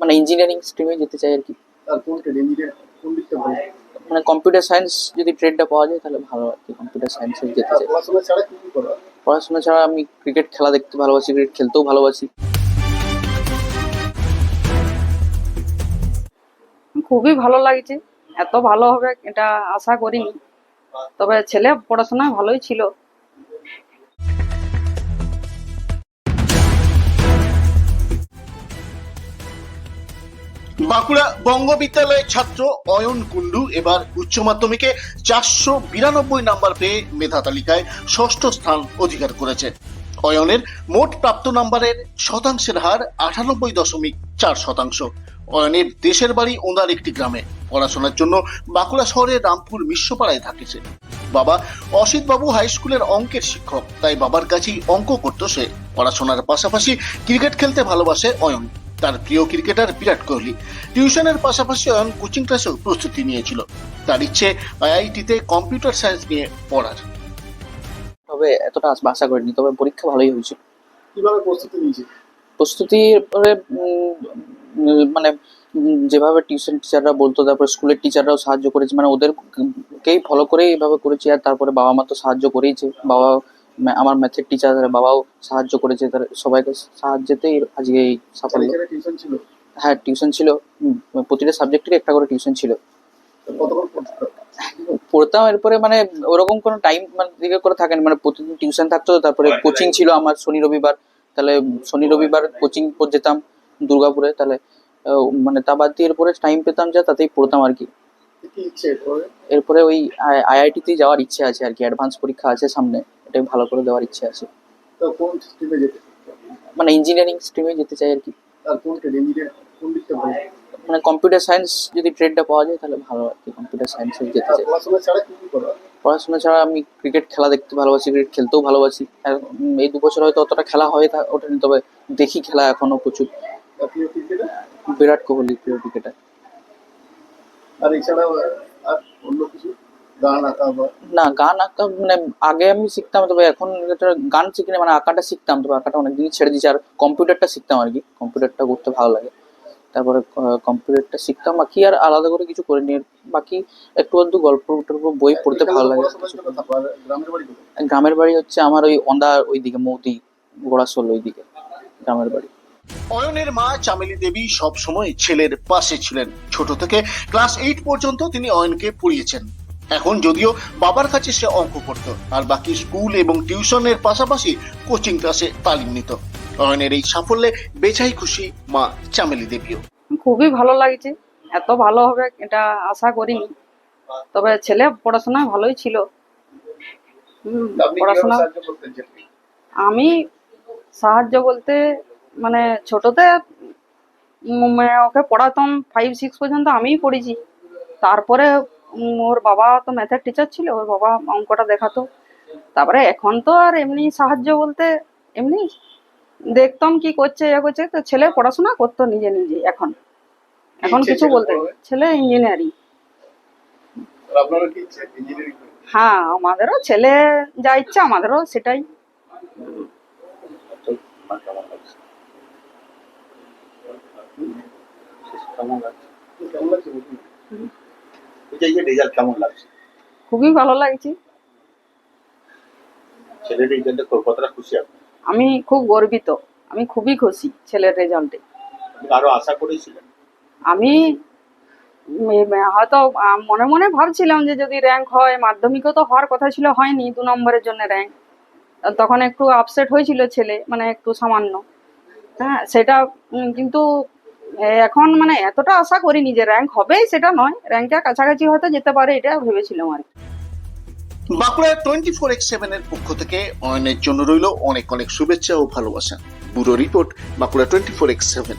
মানে ইঞ্জিনিয়ারিং স্ট্রিমে যেতে চাই আর কি। কোন ট্রেড ইঞ্জিনিয়ার কোন দিকটা ভালো মানে কম্পিউটার সায়েন্স যদি ট্রেডটা পাওয়া যায় তাহলে ভালো আর কি কম্পিউটার সায়েন্সে যেতে চাই। পড়াশোনা ছাড়া কি কি করো? পড়াশোনা ছাড়া আমি ক্রিকেট খেলা দেখতে ভালোবাসি ক্রিকেট খেলতেও ভালোবাসি। খুবই ভালো লাগছে এত ভালো হবে এটা আশা করিনি। তবে ছেলে পড়াশোনা ভালোই ছিল। বাঁকুড়া বঙ্গ বিদ্যালয়ের ছাত্র অয়ন কুন্ডু এবার উচ্চ মাধ্যমিকে চারশো বিরানব্বই নাম্বার পেয়ে মেধা তালিকায় ষষ্ঠ স্থান অধিকার করেছে। অয়নের মোট প্রাপ্ত নাম্বারের শতাংশের হার আটানব্বই দশমিক চার শতাংশ। অয়নের দেশের বাড়ি ওনার একটি গ্রামে। পড়াশোনার জন্য বাঁকুড়া শহরের রামপুর মিশ্রপাড়ায় বাবা অসিত বাবু হাই স্কুলের অঙ্কের শিক্ষক, তাই বাবার কাছেই অঙ্ক করতো সে। পড়াশোনার পাশাপাশি ক্রিকেট খেলতে ভালোবাসে অয়ন। তার প্রিয় ক্রিকেটার বিরাট কোহলি টিউশনের পাশাপাশি অয়ন কোচিং ক্লাসেও প্রস্তুতি নিয়েছিল। তার ইচ্ছে আইআইটিতে কম্পিউটার সায়েন্স নিয়ে পড়ার। তবে এতটা আশা করিনি তবে পরীক্ষা ভালোই হয়েছিল কীভাবে প্রস্তুতি নিয়েছে? প্রস্তুতির পরে উম, উম, মানে যেভাবে টিউশন টিচাররা বলতো তারপর স্কুলের টিচাররাও সাহায্য করেছে মানে ওদেরকেই ফলো করেই এভাবে করেছি আর তারপরে বাবা মা তো সাহায্য করেইছে বাবা আমার ম্যাথের টিচার বাবাও সাহায্য করেছে তার সবাইকে সাহায্যেতেই আজকে এই সাফল্য। হ্যাঁ টিউশন ছিল। প্রতিটা সাবজেক্টেরই একটা করে টিউশন ছিল। পড়তাম এরপরে মানে ওরকম কোনো টাইম মানে দিকে করে থাকেন। মানে প্রতিদিন টিউশন থাকতো তারপরে কোচিং ছিল আমার শনি রবিবার। তাহলে শনি রবিবার কোচিং যেতাম দুর্গাপুরে তাহলে মানে তা বাদ দিয়ে এরপরে টাইম পেতাম যা তাতেই পড়তাম আর কি। এরপরে? ওই আইআইটিতেই যাওয়ার ইচ্ছে আছে আর কি অ্যাডভান্স পরীক্ষা আছে সামনে। এটাই ভালো করে দেওয়ার ইচ্ছে আছে। তো কোন স্ট্রিমে যেতে মানে ইঞ্জিনিয়ারিং স্ট্রিমে যেতে চাই আর কি। আর কোন ট্রেড ইঞ্জিনিয়ার কোন দিকটা ভালো? মানে কম্পিউটার সায়েন্স যদি ট্রেডটা পাওয়া যায় তাহলে ভালো আর কি কম্পিউটার সায়েন্সে যেতে চাই। পড়াশোনা ছাড়া কি কি করো? পড়াশোনা ছাড়া আমি ক্রিকেট খেলা দেখতে ভালোবাসি ক্রিকেট খেলতেও ভালোবাসি। আর এই দু বছর হয়তো অতটা খেলা হয়ে থা- ওঠেনি তবে দেখি খেলা এখনও প্রচুর। বিরাট কোহলি প্রিয় ক্রিকেটার আর এছাড়াও আর অন্য কিছু? গান আঁকা না গান আঁকা মানে আগে আমি শিখতাম তবে এখন গান শিখি না মানে আঁকাটা শিখতাম তবে আঁকাটা অনেকদিনই ছেড়ে দিয়েছি আর কম্পিউটারটা শিখতাম আর কি কম্পিউটারটা করতে ভালো লাগে। তারপরে কম্পিউটারটা শিখতাম বাকি আর আলাদা করে কিছু করিনি বাকি একটু আধটু গল্প টল্প বই পড়তে ভালো লাগে গ্রামের বাড়ি কোথায়? গ্রামের বাড়ি হচ্ছে আমার ওই অন্দা ওই দিকে মৌদি গোড়াশোল ওই দিকে গ্রামের বাড়ি। অয়নের মা চামেলি দেবী সব সময় ছেলের পাশে ছিলেন। ছোট থেকে ক্লাস এইট পর্যন্ত তিনি অয়নকে পড়িয়েছেন। এখন যদিও বাবার কাছে সে অঙ্ক করত আর বাকি স্কুল এবং টিউশনের পাশাপাশি কোচিং ক্লাসে তালিম নিত। অয়নের এই সাফল্যে বেচাই খুশি মা চামেলি দেবীও। খুবই ভালো লাগছে এত ভালো হবে এটা আশা করিনি। তবে ছেলে পড়াশোনায় ভালোই ছিল। পড়াশোনা? আমি সাহায্য বলতে মানে ছোটতে মানে ওকে পড়াতাম ফাইভ সিক্স পর্যন্ত আমিই পড়েছি। তারপরে ওর বাবা তো ম্যাথের টিচার ছিল ওর বাবা অঙ্কটা দেখাতো। তারপরে এখন তো আর এমনি সাহায্য বলতে এমনি দেখতাম কি করছে ইয়ে করছে। তো ছেলে পড়াশোনা করতো নিজে নিজে এখন। এখন কিছু বলতে? ছেলে ইঞ্জিনিয়ারিং হ্যাঁ আমাদেরও ছেলে যা ইচ্ছা আমাদেরও সেটাই। কেমন লাগছে? বলুন? রেজাল্ট কেমন লাগছে? খুবই ভালো লাগছে। ছেলের রেজাল্টে কতটা খুশি আপনি? আমি খুব গর্বিত। আমি খুবই খুশি ছেলের রেজাল্টে আরও আশা করেছিলেন? আমি হয়তো মনে মনে ভাবছিলাম যে যদি র্যাঙ্ক হয় মাধ্যমিকও তো হওয়ার কথা ছিল হয়নি দু নম্বরের জন্য র্যাঙ্ক তখন একটু আপসেট হয়েছিল ছেলে মানে একটু সামান্য। হ্যাঁ সেটা কিন্তু এখন মানে এতটা আশা করিনি যে র্যাঙ্ক হবে সেটা নয়। র্যাঙ্কটা কাছাকাছি হয়তো যেতে পারে, এটা ভেবেছিলাম আর Bankura twenty four x seven এর পক্ষ থেকে অয়নের জন্য রইল অনেক অনেক শুভেচ্ছা ও ভালোবাসা। Bureau report, Bankura twenty four x seven.